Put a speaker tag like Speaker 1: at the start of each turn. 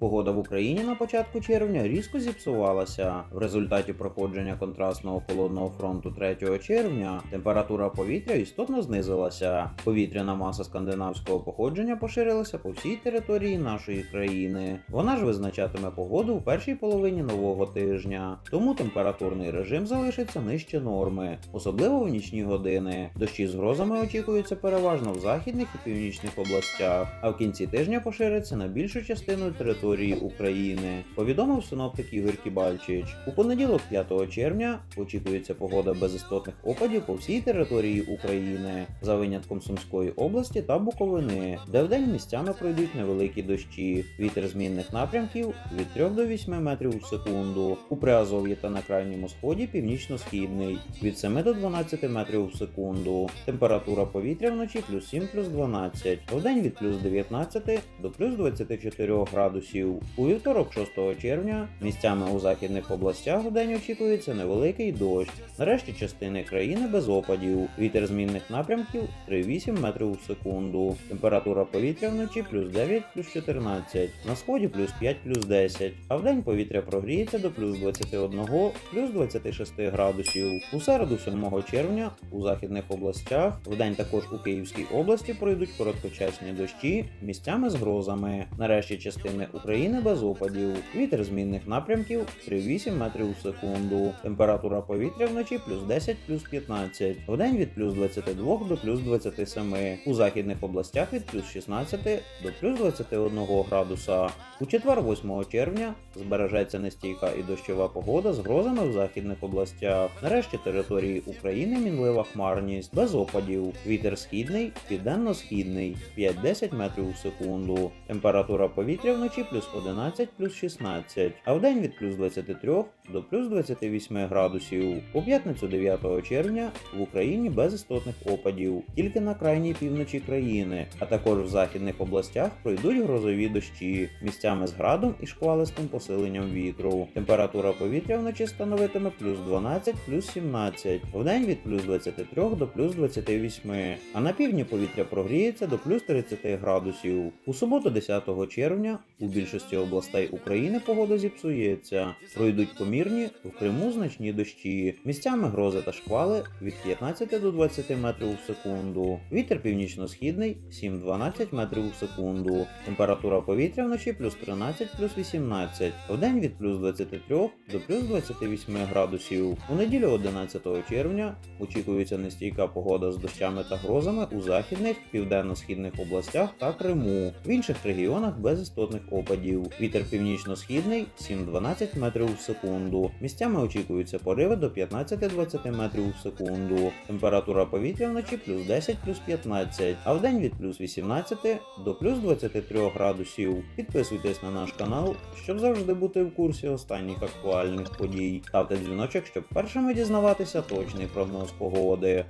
Speaker 1: Погода в Україні на початку червня різко зіпсувалася. В результаті проходження контрастного холодного фронту 3 червня температура повітря істотно знизилася. Повітряна маса скандинавського походження поширилася по всій території нашої країни. Вона ж визначатиме погоду у першій половині нового тижня, тому температурний режим залишиться нижче норми, особливо в нічні години. Дощі з грозами очікуються переважно в західних і північних областях, а в кінці тижня пошириться на більшу частину території України. Повідомив синоптик Ігор Кібальчич. У понеділок, 5 червня, очікується погода без істотних опадів по всій території України, за винятком Сумської області та Буковини, де вдень місцями пройдуть невеликі дощі. Вітер змінних напрямків від 3 до 8 метрів у секунду. У Приазов'ї та на крайньому сході північно-східний від 7 до 12 метрів у секунду. Температура повітря вночі плюс 7 плюс 12, вдень від плюс 19 до плюс 24 градусів. У вівторок, 6 червня, місцями у західних областях вдень очікується невеликий дощ. Нарешті частини країни без опадів. Вітер змінних напрямків 3,8 метрів у секунду. Температура повітря вночі плюс 9 плюс 14, на сході плюс 5 плюс 10, а вдень повітря прогріється до плюс 21 плюс 26 градусів. У середу 7 червня у західних областях, вдень також у Київській області пройдуть короткочасні дощі місцями з грозами. Нарешті частини України без опадів. Вітер змінних напрямків 3,8 метрів у секунду. Температура повітря вночі плюс 10 плюс 15. Вдень від плюс 22 до плюс 27. У західних областях від плюс 16 до плюс 21 градуса. У четвер 8 червня збережеться нестійка і дощова погода з грозами в західних областях. Нарешті території України мінлива хмарність без опадів. Вітер східний, південно-східний 5-10 метрів у секунду. Температура повітря вночі плюс 11 плюс 16, а вдень від плюс 23 до плюс 28 градусів. У п'ятницю 9 червня в Україні без істотних опадів, тільки на крайній півночі країни, а також в західних областях пройдуть грозові дощі місцями з градом і шквалистим посиленням вітру. Температура повітря вночі становитиме плюс 12 плюс 17, вдень від плюс 23 до плюс 28, а на півдні повітря прогріється до плюс 30 градусів. У суботу 10 червня у більшості областей України погода зіпсується. Пройдуть помірні в Криму значні дощі. Місцями грози та шквали від 15 до 20 метрів у секунду. Вітер північно-східний 7-12 метрів у секунду. Температура повітря вночі плюс 13 плюс 18. Вдень від плюс 23 до плюс 28 градусів. У неділю 11 червня очікується нестійка погода з дощами та грозами у західних, південно-східних областях та Криму. В інших регіонах без істотних опадів. Вітер північно-східний 7-12 метрів в секунду. Місцями очікуються пориви до 15-20 метрів в секунду. Температура повітря вночі плюс 10 плюс 15, а вдень від плюс 18 до плюс 23 градусів. Підписуйтесь на наш канал, щоб завжди бути в курсі останніх актуальних подій. Ставте дзвіночок, щоб першими дізнаватися точний прогноз погоди.